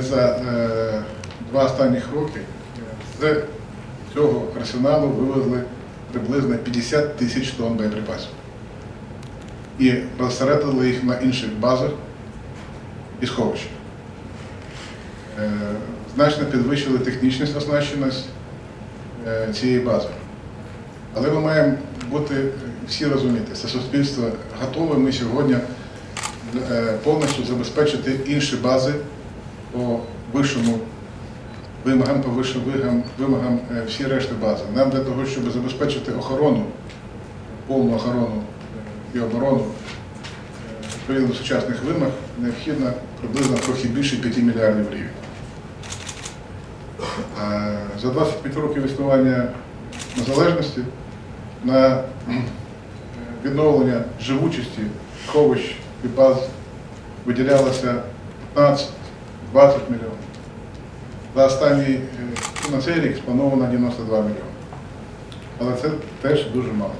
ми за е, два останніх роки з цього арсеналу вивезли приблизно 50 тисяч тонн боєприпасів. І розсередили їх на інших базах і сховищах. Е, Значно підвищили технічність оснащеність е, цієї бази. Але ми маємо бути е, всі розуміти, це суспільство готове ми сьогодні е, повністю забезпечити інші бази по вищому вимогам, по вищим вимогам, вимогам е, всі решти бази. Нам для того, щоб забезпечити охорону, повну охорону е, і оборону е, відповідно сучасних вимог, необхідно приблизно трохи більше 5 мільярдів гривень. За 25 років існування незалежності на відновлення живучості сховищ і баз виділялося 15-20 мільйонів. За останній е, на цей рік сплановано 92 мільйони. Але це теж дуже мало.